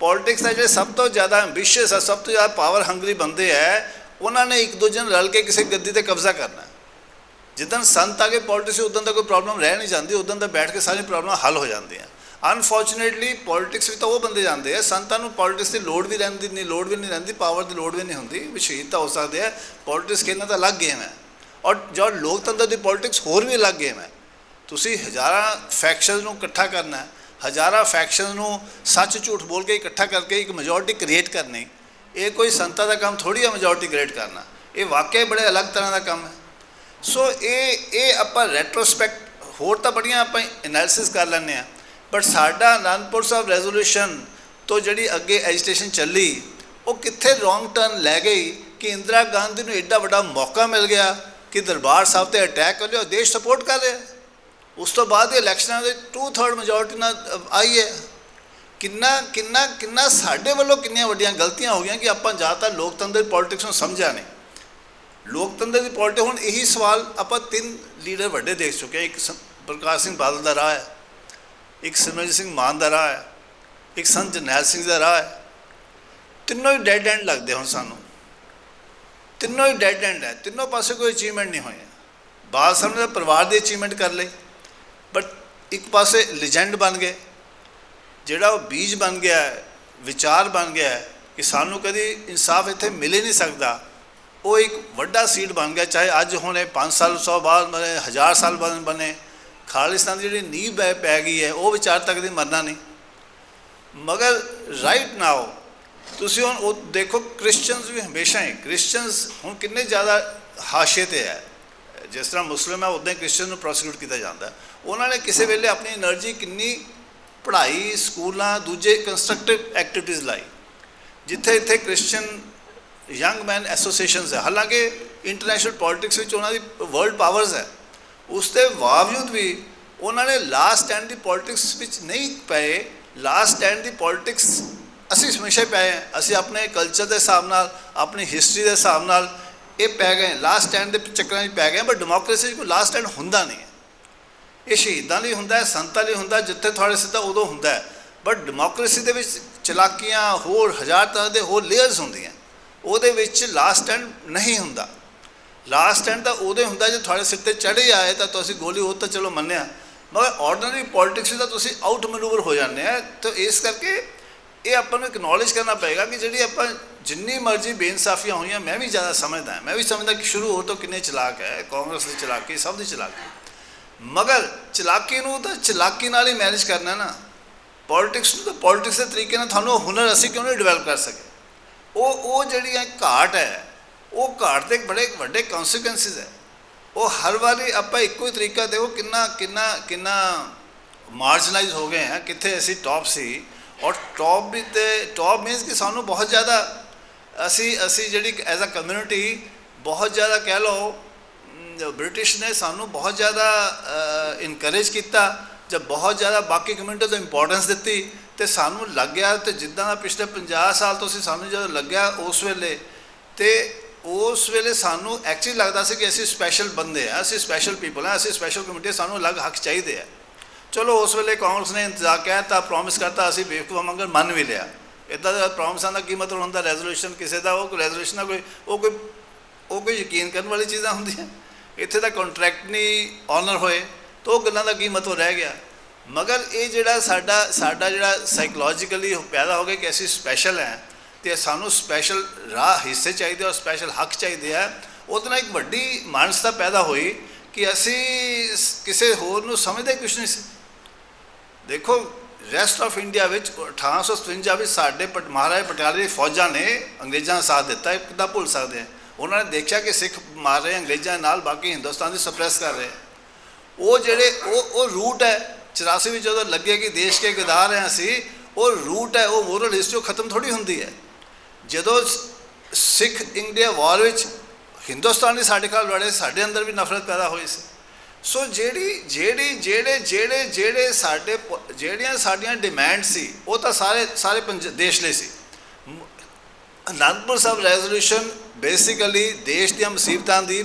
ਪੋਲਿਟਿਕਸ ਦਾ ਜਿਹੜੇ ਸਭ ਤੋਂ ਜ਼ਿਆਦਾ ਐਂਬੀਸ਼ੀਅਸ ਆ, ਸਭ ਤੋਂ ਜ਼ਿਆਦਾ ਪਾਵਰ ਹੰਗਰੀ ਬੰਦੇ ਹੈ ਉਹਨਾਂ ਨੇ ਇੱਕ ਦੂਜੇ ਨਾਲ ਰਲ ਕੇ ਕਿਸੇ ਗੱਦੀ ਤੇ ਕਬਜ਼ਾ ਕਰਨਾ। ਜਿੱਦਣ ਸੰਤ ਆ ਕੇ ਪੋਲਿਟਿਕਸ ਉਦੋਂ ਦਾ ਕੋਈ ਪ੍ਰੋਬਲਮ ਰਹਿ ਨਹੀਂ ਜਾਂਦੀ। ਉਦੋਂ ਦਾ ਬੈਠ ਕੇ ਸਾਰੀ ਪ੍ਰੋਬਲਮ ਹੱਲ ਹੋ ਜਾਂਦੀਆਂ। ਅਨਫੋਰਚੂਨੇਟਲੀ ਪੋਲਿਟਿਕਸ ਵਿੱਚ ਤਾਂ ਉਹ ਬੰਦੇ ਜਾਂਦੇ ਆ। ਸੰਤਾਂ ਨੂੰ ਪੋਲਿਟਿਕਸ ਦੀ ਲੋੜ ਵੀ ਰਹਿੰਦੀ, ਨਹੀਂ, ਲੋੜ ਵੀ ਨਹੀਂ ਰਹਿੰਦੀ ਪਾਵਰ ਦੀ ਲੋੜ ਵੀ ਨਹੀਂ ਹੁੰਦੀ। ਵੀ ਸ਼ਹੀਦ ਤਾਂ ਹੋ ਸਕਦੇ ਆ ਪੋਲਿਟਿਕਸ ਖੇਲਣਾ ਤਾਂ ਅਲੱਗ ਗੇਮ ਹੈ ਔਰ ਜੋ ਲੋਕਤੰਤਰ ਦੀ ਪੋਲਿਟਿਕਸ ਹੋਰ ਵੀ ਅਲੱਗ ਗੇਮ ਹੈ ਤੁਸੀਂ ਹਜ਼ਾਰਾਂ ਫੈਕਸ਼ਨਸ ਨੂੰ ਇਕੱਠਾ ਕਰਨਾ ਹੈ, ਹਜ਼ਾਰਾਂ ਫੈਕਸ਼ਨਸ ਨੂੰ ਸੱਚ ਝੂਠ ਬੋਲ ਕੇ ਇਕੱਠਾ ਕਰਕੇ ਇੱਕ ਮੈਜੋਰਟੀ ਕ੍ਰੀਏਟ ਕਰਨੀ, ਇਹ ਕੋਈ ਸੰਤਾਂ ਦਾ ਕੰਮ ਥੋੜੀ ਹੈ ਮੈਜੋਰਟੀ ਕ੍ਰੀਏਟ ਕਰਨਾ। ਇਹ ਵਾਕਿਆ ਬੜੇ ਅਲੱਗ ਤਰ੍ਹਾਂ ਦਾ ਕੰਮ ਹੈ। ਸੋ ਇਹ ਇਹ ਆਪਾਂ ਰੈਟਰੋਸਪੈਕਟ ਹੋਰ ਤਾਂ ਬੜੀਆਂ ਆਪਾਂ ਐਨਾਲਿਸਿਸ ਕਰ ਲੈਂਦੇ ਆ ਬਟ ਸਾਡਾ ਅਨੰਦਪੁਰ ਸਾਹਿਬ ਰੈਜ਼ੋਲੂਸ਼ਨ ਤੋਂ ਜਿਹੜੀ ਅੱਗੇ ਐਜੀਟੇਸ਼ਨ ਚੱਲੀ, ਉਹ ਕਿੱਥੇ ਰੋਂਗ ਟਰਨ ਲੈ ਗਈ ਕਿ ਇੰਦਰਾ ਗਾਂਧੀ ਨੂੰ ਐਡਾ ਵੱਡਾ ਮੌਕਾ ਮਿਲ ਗਿਆ ਕਿ ਦਰਬਾਰ ਸਾਹਿਬ ਤੇ ਅਟੈਕ ਕਰ ਲਿਆ, ਦੇਸ਼ ਸਪੋਰਟ ਕਰ ਰਿਹਾ। ਉਸ ਤੋਂ ਬਾਅਦ ਇਲੈਕਸ਼ਨਾਂ ਦੇ 2/3 ਮੈਜੋਰਟੀ ਨਾਲ ਆਈ ਹੈ। ਕਿੰਨਾ ਕਿੰਨਾ ਕਿੰਨਾ ਸਾਡੇ ਵੱਲੋਂ ਕਿੰਨੀਆਂ ਵੱਡੀਆਂ ਗਲਤੀਆਂ ਹੋ ਗਈਆਂ ਕਿ ਆਪਾਂ ਜ਼ਿਆਦਾਤਰ ਲੋਕਤੰਤਰ ਦੀ ਪੋਲਿਟਿਕਸ ਨੂੰ ਸਮਝਿਆ ਨਹੀਂ। ਲੋਕਤੰਤਰ ਦੀ ਪੋਲਿਟਿਕ ਹੁਣ ਇਹੀ ਸਵਾਲ ਆਪਾਂ ਤਿੰਨ ਲੀਡਰ ਵੱਡੇ ਦੇਖ ਚੁੱਕੇ ਹਾਂ। ਇੱਕ ਪ੍ਰਕਾਸ਼ ਸਿੰਘ ਬਾਦਲ ਦਾ ਰਾਹ ਹੈ। ਇੱਕ ਸਿਮਰਜੀਤ ਸਿੰਘ ਮਾਨ ਦਾ ਰਾਹ ਹੈ, ਇੱਕ ਸੰਤ ਜਰਨੈਲ ਸਿੰਘ ਦਾ ਰਾਹ ਹੈ। ਤਿੰਨੋਂ ਹੀ ਡੈਡ ਐਂਡ ਲੱਗਦੇ ਹੁਣ ਸਾਨੂੰ। ਤਿੰਨੋਂ ਹੀ ਡੈਡ ਐਂਡ ਹੈ। ਤਿੰਨੋਂ ਪਾਸੇ ਕੋਈ ਅਚੀਵਮੈਂਟ ਨਹੀਂ ਹੋਇਆ ਬਾਦ ਸਾਹਿਬ ਨੇ ਪਰਿਵਾਰ ਦੀ ਅਚੀਵਮੈਂਟ ਕਰ ਲਈ। ਬਟ ਇੱਕ ਪਾਸੇ ਲੈਜੈਂਡ ਬਣ ਗਏ। ਜਿਹੜਾ ਉਹ ਬੀਜ ਬਣ ਗਿਆ ਵਿਚਾਰ ਬਣ ਗਿਆ ਕਿ ਸਾਨੂੰ ਕਦੀ ਇਨਸਾਫ ਇੱਥੇ ਮਿਲ ਹੀ ਨਹੀਂ ਸਕਦਾ। ਉਹ ਇੱਕ ਵੱਡਾ ਸੀਡ ਬਣ ਗਿਆ। ਚਾਹੇ ਅੱਜ ਹੋਣੇ 5 ਸਾਲ 100 ਬਾਅਦ ਬਣੇ 1000 ਸਾਲ ਬਾਅਦ ਬਣੇ। ਖਾਲਿਸਤਾਨ ਦੀ ਜਿਹੜੀ ਨੀਂਹ ਪੈ ਪੈ ਗਈ ਹੈ, ਉਹ ਵਿਚਾਰ ਤੱਕ ਦੇ ਮਰਨਾ ਨਹੀਂ। ਮਗਰ ਰਾਈਟ ਨਾਓ ਤੁਸੀਂ ਹੁਣ ਉਹ ਦੇਖੋ ਕ੍ਰਿਸਚੀਅਨਸ ਵੀ ਹਮੇਸ਼ਾ ਹੀ ਕ੍ਰਿਸਚੀਅਨਸ ਹੁਣ ਕਿੰਨੇ ਜ਼ਿਆਦਾ ਹਾਸ਼ੇ ਤੇ ਹੈ। ਜਿਸ ਤਰ੍ਹਾਂ ਮੁਸਲਮ ਹੈ ਉਦਾਂ ਕ੍ਰਿਸਚੀਅਨ ਨੂੰ ਪ੍ਰੋਸੀਕਿਊਟ ਕੀਤਾ ਜਾਂਦਾ ਉਹਨਾਂ ਨੇ ਕਿਸੇ ਵੇਲੇ ਆਪਣੀ એનર્ਜੀ ਕਿੰਨੀ ਪੜ੍ਹਾਈ, ਸਕੂਲਾਂ, ਦੂਜੇ ਕੰਸਟਰਕਟਿਵ ਐਕਟੀਵਿਟੀਜ਼ ਲਾਈ। ਜਿੱਥੇ ਇੱਥੇ ਕ੍ਰਿਸਚੀਅਨ ਯੰਗ ਮੈਨ ਐਸੋਸੀਏਸ਼ਨਸ ਹੈ। ਹਾਲਾਂਕਿ ਇੰਟਰਨੈਸ਼ਨਲ ਪੋਲਿਟਿਕਸ ਵਿੱਚ ਉਹਨਾਂ ਦੀ ਵਰਲਡ ਪਾਵਰਸ ਹੈ। ਉਸ ਦੇ ਬਾਵਜੂਦ ਵੀ ਉਹਨਾਂ ਨੇ ਲਾਸਟ ਸਟੈਂਡ ਦੀ ਪੋਲਿਟਿਕਸ ਵਿੱਚ ਨਹੀਂ ਪਏ ਲਾਸਟ ਸਟੈਂਡ ਦੀ ਪੋਲਿਟਿਕਸ ਅਸੀਂ ਹਮੇਸ਼ਾ ਪਏ ਹਾਂ। ਅਸੀਂ ਆਪਣੇ ਕਲਚਰ ਦੇ ਹਿਸਾਬ ਨਾਲ, ਆਪਣੀ ਹਿਸਟਰੀ ਦੇ ਹਿਸਾਬ ਨਾਲ ਇਹ ਪੈ ਗਏ ਲਾਸਟ ਸਟੈਂਡ ਦੇ ਚੱਕਰਾਂ 'ਚ ਪੈ ਗਏ ਪਰ ਡੈਮੋਕ੍ਰੇਸੀ 'ਚ ਕੋਈ ਲਾਸਟ ਸਟੈਂਡ ਹੁੰਦਾ ਨਹੀਂ ਹੈ। ਇਹ ਸ਼ਹੀਦਾਂ ਲਈ ਹੁੰਦਾ ਹੈ, ਸੰਤਾਂ ਲਈ ਹੁੰਦਾ ਜਿੱਥੇ ਤੁਹਾਡੇ ਸਿੱਧਾ ਉਦੋਂ ਹੁੰਦਾ ਹੈ। ਬਟ ਡੈਮੋਕ੍ਰੇਸੀ ਦੇ ਵਿੱਚ ਚਲਾਕੀਆਂ ਹੋਰ ਹਜ਼ਾਰ ਤਰ੍ਹਾਂ ਦੇ ਹੋਰ ਲੇਅਰਸ ਹੁੰਦੀਆਂ। ਉਹਦੇ ਵਿੱਚ ਲਾਸਟ ਸਟੈਂਡ ਨਹੀਂ ਹੁੰਦਾ। ਲਾਸਟ ਸਟੈਂਡ ਤਾਂ ਉਹਦੇ ਹੁੰਦਾ ਜੇ ਤੁਹਾਡੇ ਸਿਰ ਤੇ ਚੜ੍ਹੇ ਆਏ ਤਾਂ ਤੁਸੀਂ ਗੋਲੀ ਉਹ ਤਾਂ ਚਲੋ ਮੰਨਿਆ। ਮਗਰ ਆਰਡੀਨਰੀ ਪੋਲਿਟਿਕਸ ਦਾ ਤੁਸੀਂ ਆਊਟ ਮੈਨੂਵਰ ਹੋ ਜਾਂਦੇ ਆ। ਤਾਂ ਇਸ ਕਰਕੇ ਇਹ ਆਪਾਂ ਨੂੰ ਐਕਨੋਲਜ ਕਰਨਾ ਪਏਗਾ ਕਿ ਜਿਹੜੀ ਆਪਾਂ ਜਿੰਨੀ ਮਰਜ਼ੀ ਬੇਇਨਸਾਫੀਆਂ ਹੋਈਆਂ, ਮੈਂ ਵੀ ਜ਼ਿਆਦਾ ਸਮਝਦਾ ਮੈਂ ਵੀ ਸਮਝਦਾ ਕਿ ਸ਼ੁਰੂ ਹੋ ਤੋਂ ਕਿੰਨੇ ਚਲਾਕ ਹੈ, ਕਾਂਗਰਸ ਦੀ ਚਲਾਕੀ, ਸਭ ਦੀ ਚਲਾਕੀ। ਮਗਰ ਚਲਾਕੀ ਨੂੰ ਤਾਂ ਚਲਾਕੀ ਨਾਲ ਹੀ ਮੈਨੇਜ ਕਰਨਾ ਨਾ। ਪੋਲਿਟਿਕਸ ਨੂੰ ਤਾਂ ਪੋਲਿਟਿਕਸ ਦੇ ਤਰੀਕੇ ਨਾਲ ਤੁਹਾਨੂੰ ਹੁਨਰ ਅਸੀਂ ਕਿਉਂ ਨਹੀਂ ਡਿਵੈਲਪ ਕਰ ਸਕੇ? ਉਹ ਉਹ ਜਿਹੜੀ ਹੈ ਘਾਟ ਹੈ ਉਹ ਘਾਟ ਦੇ ਬੜੇ ਵੱਡੇ ਕਨਸੀਕੁਐਂਸਸ ਹੈ। ਉਹ ਹਰ ਵਾਰੀ ਆਪਾਂ ਇੱਕੋ ਹੀ ਤਰੀਕਾ ਦੇਖੋ ਕਿੰਨਾ ਕਿੰਨਾ ਕਿੰਨਾ ਮਾਰਜਨਲਾਈਜ਼ ਹੋ ਗਏ ਹੈ, ਕਿੱਥੇ ਅਸੀਂ ਟੌਪ ਸੀ। ਔਰ ਟੌਪ ਵੀ ਤੇ ਟੌਪ ਮੀਨਸ ਕਿ ਸਾਨੂੰ ਬਹੁਤ ਜ਼ਿਆਦਾ ਅਸੀਂ ਅਸੀਂ ਜਿਹੜੀ ਐਜ਼ ਅ ਕਮਿਊਨਿਟੀ ਬਹੁਤ ਜ਼ਿਆਦਾ ਕਹਿ ਲਓ ਬ੍ਰਿਟਿਸ਼ ਨੇ ਸਾਨੂੰ ਬਹੁਤ ਜ਼ਿਆਦਾ ਇਨਕਰੇਜ ਕੀਤਾ ਜਦ ਬਹੁਤ ਜ਼ਿਆਦਾ ਬਾਕੀ ਕਮਿਊਨਿਟੀ ਤੋਂ ਇੰਪੋਰਟੈਂਸ ਦਿੱਤੀ ਤੇ ਸਾਨੂੰ ਲੱਗਿਆ ਤੇ ਜਿੱਦਾਂ ਦਾ ਪਿਛਲੇ 50 ਸਾਲ ਤੋਂ ਅਸੀਂ ਸਾਨੂੰ ਜਦੋਂ ਲੱਗਿਆ ਉਸ ਵੇਲੇ ਤੇ ਉਸ ਵੇਲੇ ਸਾਨੂੰ ਐਕਚੁਅਲੀ ਲੱਗਦਾ ਸੀ ਕਿ ਅਸੀਂ ਸਪੈਸ਼ਲ ਬੰਦੇ ਆ, ਅਸੀਂ ਸਪੈਸ਼ਲ ਪੀਪਲ ਆ, ਅਸੀਂ ਸਪੈਸ਼ਲ ਕਮੇਟੀ ਸਾਨੂੰ ਅਲੱਗ ਹੱਕ ਚਾਹੀਦੇ ਆ। ਚਲੋ ਉਸ ਵੇਲੇ ਕਾਂਗਰਸ ਨੇ ਇੰਤਜ਼ਾਰ ਕਹਿਤਾ ਪ੍ਰੋਮਿਸ ਕਰਤਾ, ਅਸੀਂ ਬੇਵਕੂਫ ਮੰਗਣ ਮੰਨ ਵੀ ਲਿਆ। ਇਦਾਂ ਦਾ ਪ੍ਰੋਮਿਸਾਂ ਦਾ ਕੀ ਮਤਲਬ ਹੁੰਦਾ ਰੈਜ਼ੋਲੂਸ਼ਨ ਕਿਸੇ ਦਾ, ਉਹ ਰੈਜ਼ੋਲੂਸ਼ਨ ਦਾ ਕੋਈ, ਉਹ ਕੋਈ ਉਹ ਕੋਈ ਯਕੀਨ ਕਰਨ ਵਾਲੀ ਚੀਜ਼ਾਂ ਹੁੰਦੀਆਂ ਇੱਥੇ ਤਾਂ ਕੰਟਰੈਕਟ ਨਹੀਂ ਆਨਰ ਹੋਏ, ਤਾਂ ਉਹ ਗੱਲਾਂ ਦਾ ਕੀ ਮਤਲਬ ਰਹਿ ਗਿਆ। ਮਗਰ ਇਹ ਜਿਹੜਾ ਸਾਡਾ ਸਾਡਾ ਜਿਹੜਾ ਸਾਈਕੋਲੋਜੀਕਲੀ ਪੈਦਾ ਹੋ ਗਿਆ ਕਿ ਅਸੀਂ ਸਪੈਸ਼ਲ ਹੈ ਤੇ ਸਾਨੂੰ ਸਪੈਸ਼ਲ ਰਾਹ, ਹਿੱਸੇ ਚਾਹੀਦੇ ਔਰ ਸਪੈਸ਼ਲ ਹੱਕ ਚਾਹੀਦੇ ਆ। ਉਹਦੇ ਨਾਲ ਇੱਕ ਵੱਡੀ ਮਾਨਸਤਾ ਪੈਦਾ ਹੋਈ ਕਿ ਅਸੀਂ ਕਿਸੇ ਹੋਰ ਨੂੰ ਸਮਝਦੇ ਕੁਛ ਨਹੀਂ ਸੀ। ਦੇਖੋ ਰੈਸਟ ਆਫ ਇੰਡੀਆ ਵਿੱਚ 1857 ਵਿੱਚ ਸਾਡੇ ਪਟ, ਮਹਾਰਾਜ ਪਟਿਆਲੇ ਦੀ ਫੌਜਾਂ ਨੇ ਅੰਗਰੇਜ਼ਾਂ ਦਾ ਸਾਥ ਦਿੱਤਾ ਇਹ ਕਿੱਦਾਂ ਭੁੱਲ ਸਕਦੇ ਆ। ਉਹਨਾਂ ਨੇ ਦੇਖਿਆ ਕਿ ਸਿੱਖ ਮਾਰ ਰਹੇ ਅੰਗਰੇਜ਼ਾਂ ਨਾਲ, ਬਾਕੀ ਹਿੰਦੁਸਤਾਨ ਦੀ ਸਪਰੈਸ ਕਰ ਰਹੇ ਉਹ ਜਿਹੜੇ, ਉਹ ਉਹ ਰੂਟ ਹੈ। 84 ਵਿੱਚ ਜਦੋਂ ਲੱਗੇ ਕਿ ਦੇਸ਼ ਕੇ ਗਦਾਰ ਹਾਂ ਅਸੀਂ, ਉਹ ਰੂਟ ਹੈ। ਉਹ ਮੋਰਲ ਹਿਸਟਰੀ ਖਤਮ ਥੋੜੀ ਹੁੰਦੀ ਹੈ। ਜਦੋਂ ਸਿੱਖ ਇੰਡੀਆ ਵਾਰ ਵਿੱਚ ਹਿੰਦੁਸਤਾਨ ਦੀ ਸਾਡੇ ਖਿਲਾਫ ਲੜੇ, ਸਾਡੇ ਅੰਦਰ ਵੀ ਨਫ਼ਰਤ ਪੈਦਾ ਹੋਈ ਸੀ। ਸੋ ਜਿਹੜੀ ਜਿਹੜੀ, ਜਿਹੜੇ ਜਿਹੜੇ ਜਿਹੜੇ ਸਾਡੇ ਜਿਹੜੀਆਂ ਸਾਡੀਆਂ ਡਿਮਾਂਡ ਸੀ, ਉਹ ਤਾਂ ਸਾਰੇ ਸਾਰੇ ਦੇਸ਼ ਲਈ ਸੀ। ਅਨੰਦਪੁਰ ਸਾਹਿਬ ਰੈਜ਼ੋਲੂਸ਼ਨ ਬੇਸਿਕਲੀ ਦੇਸ਼ ਦੀਆਂ ਮੁਸੀਬਤਾਂ ਦੀ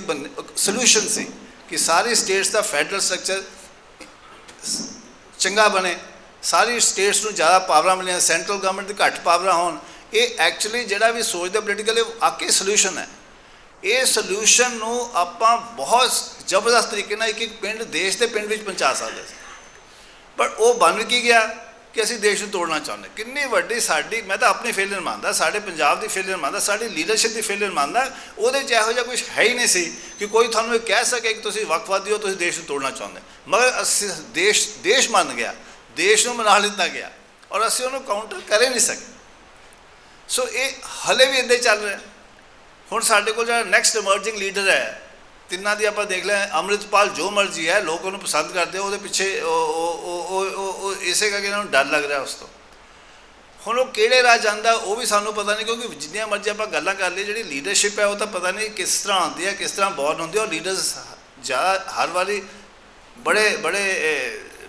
ਸੋਲੂਸ਼ਨ ਸੀ ਕਿ ਸਾਰੀ ਸਟੇਟਸ ਦਾ ਫੈਡਰਲ ਸਟਰਕਚਰ ਚੰਗਾ ਬਣੇ। ਸਾਰੀ ਸਟੇਟਸ ਨੂੰ ਜ਼ਿਆਦਾ ਪਾਵਰਾਂ ਮਿਲੀਆਂ ਸੈਂਟਰਲ ਗਵਰਨਮੈਂਟ ਦੀ ਘੱਟ ਪਾਵਰਾਂ ਹੋਣ ਇਹ ਐਕਚੁਅਲੀ ਜਿਹੜਾ ਵੀ ਸੋਚਦਾ ਪੋਲੀਟੀਕਲ ਆਕੇ ਸੋਲੂਸ਼ਨ ਹੈ। ਇਹ ਸੋਲੂਸ਼ਨ ਨੂੰ ਆਪਾਂ ਬਹੁਤ ਜ਼ਬਰਦਸਤ ਤਰੀਕੇ ਨਾਲ ਇੱਕ ਇੱਕ ਪਿੰਡ, ਦੇਸ਼ ਦੇ ਪਿੰਡ ਵਿੱਚ ਪਹੁੰਚਾ ਸਕਦੇ ਸੀ। ਪਰ ਉਹ ਬਣ ਕੀ ਗਿਆ ਕਿ ਅਸੀਂ ਦੇਸ਼ ਨੂੰ ਤੋੜਨਾ ਚਾਹੁੰਦੇ। ਕਿੰਨੀ ਵੱਡੀ ਸਾਡੀ, ਮੈਂ ਤਾਂ ਆਪਣੀ ਫੇਲਿਅਰ ਮੰਨਦਾ, ਸਾਡੇ ਪੰਜਾਬ ਦੀ ਫੇਲਿਅਰ ਮੰਨਦਾ, ਸਾਡੀ ਲੀਡਰਸ਼ਿਪ ਦੀ ਫੇਲਿਅਰ ਮੰਨਦਾ, ਉਹਦੇ ਚ ਇਹੋ ਜਿਹਾ ਕੁਝ ਹੈ ਹੀ ਨਹੀਂ ਸੀ ਕਿ ਕੋਈ ਤੁਹਾਨੂੰ ਇਹ ਕਹਿ ਸਕੇ ਕਿ ਤੁਸੀਂ ਵੱਖਵਾਦੀ ਹੋ, ਤੁਸੀਂ ਦੇਸ਼ ਨੂੰ ਤੋੜਨਾ ਚਾਹੁੰਦੇ। ਮਗਰ ਅਸੀਂ ਦੇਸ਼ ਦੇਸ਼ ਮੰਨ ਗਿਆ, ਦੇਸ਼ ਨੂੰ ਮਨਾ ਲਿੱਤਾ ਗਿਆ ਔਰ ਅਸੀਂ ਉਹਨੂੰ ਕਾਊਂਟਰ ਕਰ ਹੀ ਨਹੀਂ ਸਕੇ। ਸੋ ਇਹ ਹਲੇ ਵੀ ਇੱਦਾਂ ਚੱਲ ਰਿਹਾ। ਹੁਣ ਸਾਡੇ ਕੋਲ ਜਿਹੜਾ ਨੈਕਸਟ ਇਮਰਜਿੰਗ ਲੀਡਰ ਹੈ, ਤਿੰਨਾਂ ਦੀ ਆਪਾਂ ਦੇਖ ਲੈ ਅੰਮ੍ਰਿਤਪਾਲ ਜੋ ਮਰਜ਼ੀ ਹੈ, ਲੋਕ ਉਹਨੂੰ ਪਸੰਦ ਕਰਦੇ ਉਹਦੇ ਪਿੱਛੇ ਉਹ ਉਹ ਇਸੇ ਕਰਕੇ ਇਹਨਾਂ ਨੂੰ ਡਰ ਲੱਗ ਰਿਹਾ ਉਸ ਤੋਂ। ਹੁਣ ਉਹ ਕਿਹੜੇ ਰਾਹ ਜਾਂਦਾ, ਉਹ ਵੀ ਸਾਨੂੰ ਪਤਾ ਨਹੀਂ, ਕਿਉਂਕਿ ਜਿੰਨੀਆਂ ਮਰਜ਼ੀ ਆਪਾਂ ਗੱਲਾਂ ਕਰ ਲਈ ਜਿਹੜੀ ਲੀਡਰਸ਼ਿਪ ਹੈ, ਉਹ ਤਾਂ ਪਤਾ ਨਹੀਂ ਕਿਸ ਤਰ੍ਹਾਂ ਆਉਂਦੀ ਹੈ, ਕਿਸ ਤਰ੍ਹਾਂ ਬੌਰਨ ਹੁੰਦੀ ਹੈ। ਔਰ ਲੀਡਰਸ ਜ਼ਿਆਦਾ ਹਰ ਵਾਰੀ ਬੜੇ ਬੜੇ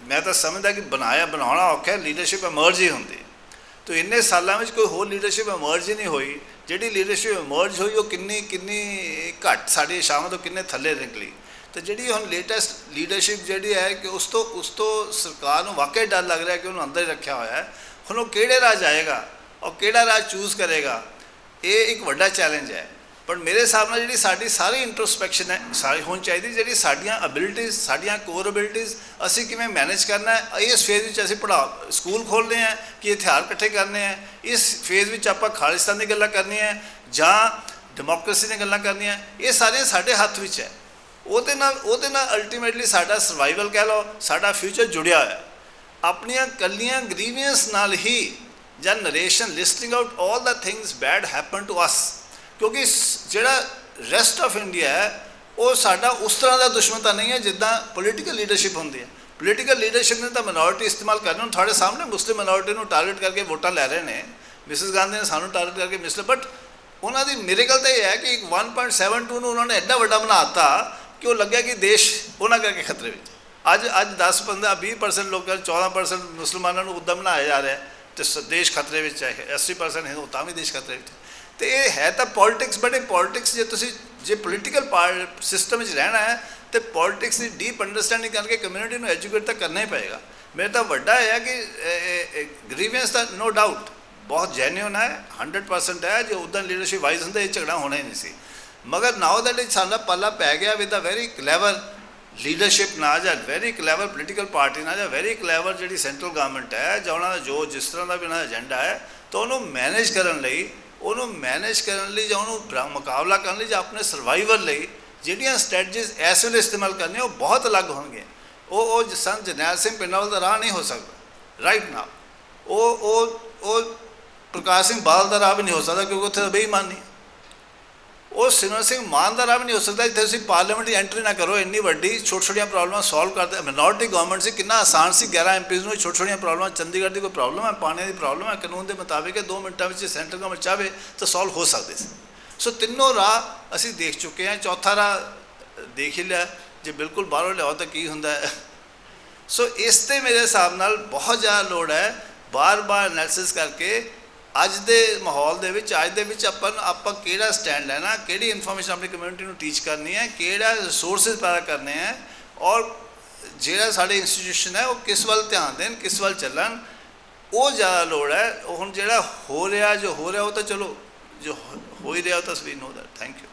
ਮੈਂ ਤਾਂ ਸਮਝਦਾ ਕਿ ਬਣਾਇਆ, ਬਣਾਉਣਾ ਔਖਾ ਹੈ ਲੀਡਰਸ਼ਿਪ ਐਮਰਜ ਹੀ ਹੁੰਦੀ ਤੋ ਇੰਨੇ ਸਾਲਾਂ ਵਿੱਚ ਕੋਈ ਹੋਰ ਲੀਡਰਸ਼ਿਪ ਐਮਰਜ ਹੀ ਨਹੀਂ ਹੋਈ। ਜਿਹੜੀ ਲੀਡਰਸ਼ਿਪ ਐਮਰਜ ਹੋਈ, ਉਹ ਕਿੰਨੀ ਕਿੰਨੀ ਘੱਟ ਸਾਡੇ ਸ਼ਾਮਾਂ ਤੋਂ ਕਿੰਨੇ ਥੱਲੇ ਨਿਕਲੀ। ਤੇ ਜਿਹੜੀ ਹੁਣ ਲੇਟੈਸਟ ਲੀਡਰਸ਼ਿਪ ਜਿਹੜੀ ਹੈ ਕਿ ਉਸ ਤੋਂ ਉਸ ਤੋਂ ਸਰਕਾਰ ਨੂੰ ਵਾਕਈ ਡਰ ਲੱਗ ਰਿਹਾ ਕਿ ਉਹਨੂੰ ਅੰਦਰ ਹੀ ਰੱਖਿਆ ਹੋਇਆ ਹੈ। ਹੁਣ ਉਹ ਕਿਹੜੇ ਰਾਜ ਆਏਗਾ ਔਰ ਕਿਹੜਾ ਰਾਜ ਚੂਜ਼ ਕਰੇਗਾ, ਇਹ ਇੱਕ ਵੱਡਾ ਚੈਲੰਜ ਹੈ। ਪਰ ਮੇਰੇ ਹਿਸਾਬ ਨਾਲ ਜਿਹੜੀ ਸਾਡੀ ਸਾਰੀ ਇੰਟਰੋਸਪੈਕਸ਼ਨ ਹੈ, ਸਾਰੀ ਹੋਣੀ ਚਾਹੀਦੀ, ਜਿਹੜੀ ਸਾਡੀਆਂ ਅਬਿਲਿਟੀਆਂ ਸਾਡੀਆਂ ਕੋਰ ਅਬਿਲਿਟੀਆਂ ਅਸੀਂ ਕਿਵੇਂ ਮੈਨੇਜ ਕਰਨਾ ਹੈ, ਇਸ ਫੇਜ਼ ਵਿੱਚ ਅਸੀਂ ਪੜਾ ਸਕੂਲ ਖੋਲ੍ਹਦੇ ਆ ਕਿ ਹਥਿਆਰ ਇਕੱਠੇ ਕਰਨੇ ਆ ਇਸ ਫੇਜ਼ ਵਿੱਚ ਆਪਾਂ ਖਾਲਿਸਤਾਨ ਦੀ ਗੱਲਾਂ ਕਰਨੀਆਂ ਜਾਂ ਡੈਮੋਕ੍ਰੇਸੀ ਦੀਆਂ ਗੱਲਾਂ ਕਰਨੀਆਂ ਇਹ ਸਾਰੇ ਸਾਡੇ ਹੱਥ ਵਿੱਚ ਹੈ। ਉਹਦੇ ਨਾਲ ਉਹਦੇ ਨਾਲ ਅਲਟੀਮੇਟਲੀ ਸਾਡਾ ਸਰਵਾਈਵਲ ਕਹਿ ਲਓ, ਸਾਡਾ ਫਿਊਚਰ ਜੁੜਿਆ ਹੋਇਆ ਆਪਣੀਆਂ ਕੱਲੀਆਂ ਗ੍ਰੀਵੀਅੰਸ ਨਾਲ ਹੀ ਜਾਂ narration listing out all the things bad happen to us ਕਿਉਂਕਿ ਜਿਹੜਾ ਰੈਸਟ ਆਫ ਇੰਡੀਆ ਹੈ, ਉਹ ਸਾਡਾ ਉਸ ਤਰ੍ਹਾਂ ਦਾ ਦੁਸ਼ਮਣ ਤਾਂ ਨਹੀਂ ਹੈ ਜਿੱਦਾਂ ਪੋਲੀਟੀਕਲ ਲੀਡਰਸ਼ਿਪ ਹੁੰਦੀ ਹੈ। ਪੋਲੀਟੀਕਲ ਲੀਡਰਸ਼ਿਪ ਨੇ ਤਾਂ ਮਿਨੋਰਟੀ ਇਸਤੇਮਾਲ ਕਰਨੀ, ਹੁਣ ਤੁਹਾਡੇ ਸਾਹਮਣੇ ਮੁਸਲਿਮ ਮਿਨੋਰਟੀ ਨੂੰ ਟਾਰਗੇਟ ਕਰਕੇ ਵੋਟਾਂ ਲੈ ਰਹੇ ਨੇ। ਮਿਸਿਸ ਗਾਂਧੀ ਨੇ ਸਾਨੂੰ ਟਾਰਗੇਟ ਕਰਕੇ ਮਿਸਟਰ ਬਟ ਉਹਨਾਂ ਦੀ ਮੇਰੇ ਗੱਲ ਤਾਂ ਇਹ ਹੈ ਕਿ 1.72 ਨੂੰ ਉਹਨਾਂ ਨੇ ਐਡਾ ਵੱਡਾ ਬਣਾਤਾ ਕਿ ਉਹ ਲੱਗਿਆ ਕਿ ਦੇਸ਼ ਉਹਨਾਂ ਕਰਕੇ ਖਤਰੇ ਵਿੱਚ ਅੱਜ ਅੱਜ 10 15 20% ਲੋਕਾਂ 14% ਮੁਸਲਮਾਨਾਂ ਨੂੰ ਉੱਦਾਂ ਬਣਾਇਆ ਜਾ ਰਿਹਾ ਹੈ ਤੇ ਸ- ਦੇਸ਼ ਖਤਰੇ ਵਿੱਚ ਹੈ। 80% ਹਿੰਦੂ, ਤਾਂ ਵੀ ਦੇਸ਼ ਖਤਰੇ ਵਿੱਚ ਹੈ। ਤੇ ਇਹ ਹੈ ਤਾਂ ਪੋਲਿਟਿਕਸ ਬਟ ਇਹ ਪੋਲਿਟਿਕਸ ਜੇ ਤੁਸੀਂ, ਜੇ ਪੋਲੀਟੀਕਲ ਸਿਸਟਮ ਵਿੱਚ ਰਹਿਣਾ ਹੈ, ਤੇ ਪੋਲਿਟਿਕਸ ਦੀ ਡੀਪ ਅੰਡਰਸਟੈਂਡਿੰਗ ਕਰਕੇ ਕਮਿਊਨਿਟੀ ਨੂੰ ਐਜੂਕੇਟ ਤਾਂ ਕਰਨਾ ਹੀ ਪਏਗਾ। ਮੇਰਾ ਤਾਂ ਵੱਡਾ ਇਹ ਹੈ ਕਿ ਗ੍ਰੀਵੈਂਸ ਦਾ ਨੋ ਡਾਊਟ ਬਹੁਤ ਜੈਨੂਇਨ ਹੈ 100% ਹੈ, ਜੇ ਉਦਾਂ ਲੀਡਰਸ਼ਿਪ ਵਾਈਜ਼ ਹੁੰਦਾ, ਇਹ ਝਗੜਾ ਹੋਣਾ ਹੀ ਨਹੀਂ ਸੀ। ਮਗਰ ਨਾਓ ਦੈਟ ਇਟ ਸਾਡਾ ਪੱਲਾ ਪੈ ਗਿਆ with a very clever leadership ਨਾਲ ਜਾਂ ਵੈਰੀ ਕਲੇਵਰ ਪੋਲੀਟੀਕਲ ਪਾਰਟੀ ਨਾਲ ਜਾਂ ਵੈਰੀ ਕਲੇਵਰ ਜਿਹੜੀ ਸੈਂਟਰਲ ਗਵਰਨਮੈਂਟ ਹੈ ਜਾਂ ਉਹਨਾਂ ਦਾ ਜੋ ਜਿਸ ਤਰ੍ਹਾਂ ਦਾ ਵੀ ਉਹਨਾਂ ਦਾ ਏਜੰਡਾ ਹੈ, ਤਾਂ ਉਹਨੂੰ ਮੈਨੇਜ ਕਰਨ ਲਈ ਉਹਨੂੰ ਮੈਨੇਜ ਕਰਨ ਲਈ ਜਾਂ ਉਹਨੂੰ ਮੁਕਾਬਲਾ ਕਰਨ ਲਈ ਜਾਂ ਆਪਣੇ ਸਰਵਾਈਵਲ ਲਈ ਜਿਹੜੀਆਂ ਸਟ੍ਰੈਟਜੀਜ਼ ਇਸ ਵੇਲੇ ਇਸਤੇਮਾਲ ਕਰਨੀਆਂ, ਉਹ ਬਹੁਤ ਅਲੱਗ ਹੋਣਗੀਆਂ। ਉਹ ਉਹ ਸੰਤ ਜਰਨੈਲ ਸਿੰਘ ਪਿੰਡਾਵਲ ਦਾ ਰਾਹ ਨਹੀਂ ਹੋ ਸਕਦਾ। ਰਾਈਟ ਨਾਓ ਉਹ ਉਹ ਉਹ ਪ੍ਰਕਾਸ਼ ਸਿੰਘ ਬਾਦਲ ਦਾ ਰਾਹ ਵੀ ਨਹੀਂ ਹੋ ਸਕਦਾ ਕਿਉਂਕਿ ਉੱਥੇ ਤਾਂ ਬੇਈਮਾਨੀ ਉਹ ਸਿਮਰਨ ਸਿੰਘ ਮਾਨ ਦਾ ਰਾਹ ਵੀ ਨਹੀਂ ਹੋ ਸਕਦਾ ਜਿੱਥੇ ਤੁਸੀਂ ਪਾਰਲੀਮੈਂਟ ਦੀ ਐਂਟਰੀ ਨਾ ਕਰੋ, ਇੰਨੀ ਵੱਡੀ ਛੋਟੀ ਛੋਟੀਆਂ ਪ੍ਰੋਬਲਮਾਂ ਸੋਲਵ ਕਰਦੇ ਮਿਨੋਰਟੀ ਗਵਰਨਮੈਂਟ ਸੀ, ਕਿੰਨਾ ਆਸਾਨ ਸੀ 11 ਐਮਪੀਜ਼ ਨੂੰ ਛੋਟੀ ਛੋਟੀਆਂ ਪ੍ਰੋਬਲਮਾਂ ਚੰਡੀਗੜ੍ਹ ਦੀ ਕੋਈ ਪ੍ਰੋਬਲਮ ਹੈ ਪਾਣੀ ਦੀ ਪ੍ਰੋਬਲਮ ਹੈ ਕਾਨੂੰਨ ਦੇ ਮੁਤਾਬਿਕ 2 ਮਿੰਟਾਂ ਵਿੱਚ ਸੈਂਟਰ ਗਵਰਨਮੈਂਟ ਚਾਹਵੇ ਤਾਂ ਸੋਲਵ ਹੋ ਸਕਦੇ ਸੀ। ਸੋ ਤਿੰਨੋਂ ਰਾਹ ਅਸੀਂ ਦੇਖ ਚੁੱਕੇ ਹਾਂ, ਚੌਥਾ ਰਾਹ ਦੇਖ ਹੀ ਲਿਆ। ਜੇ ਬਿਲਕੁਲ ਬਾਹਰੋਂ ਲਿਆਓ ਤਾਂ ਕੀ ਹੁੰਦਾ ਹੈ? ਸੋ ਇਸ ਤੇ ਮੇਰੇ ਹਿਸਾਬ ਨਾਲ ਬਹੁਤ ਜ਼ਿਆਦਾ ਲੋੜ ਹੈ, ਬਾਰ-ਬਾਰ ਐਨਾਲਿਸਿਸ ਕਰਕੇ ਅੱਜ ਦੇ ਮਾਹੌਲ ਦੇ ਵਿੱਚ, ਅੱਜ ਦੇ ਵਿੱਚ ਆਪਾਂ ਨੂੰ, ਆਪਾਂ ਕਿਹੜਾ ਸਟੈਂਡ ਲੈਣਾ, ਕਿਹੜੀ ਇਨਫੋਰਮੇਸ਼ਨ ਆਪਣੀ ਕਮਿਊਨਿਟੀ ਨੂੰ ਟੀਚ ਕਰਨੀ ਹੈ, ਕਿਹੜਾ ਰਿਸੋਰਸਸ ਪੈਦਾ ਕਰਨੇ ਹੈ, ਔਰ ਜਿਹੜਾ ਸਾਡੇ ਇੰਸਟੀਟਿਊਸ਼ਨ ਹੈ, ਉਹ ਕਿਸ ਵੱਲ ਧਿਆਨ ਦੇਣ, ਕਿਸ ਵੱਲ ਚੱਲਣ, ਉਹ ਜ਼ਿਆਦਾ ਲੋੜ ਹੈ। ਹੁਣ ਜਿਹੜਾ ਹੋ ਰਿਹਾ, ਜੋ ਹੋ ਰਿਹਾ, ਉਹ ਤਾਂ ਚਲੋ, ਜੋ ਹੋ ਹੀ ਰਿਹਾ, ਉਹ ਤਸਵੀਰ we know that thank you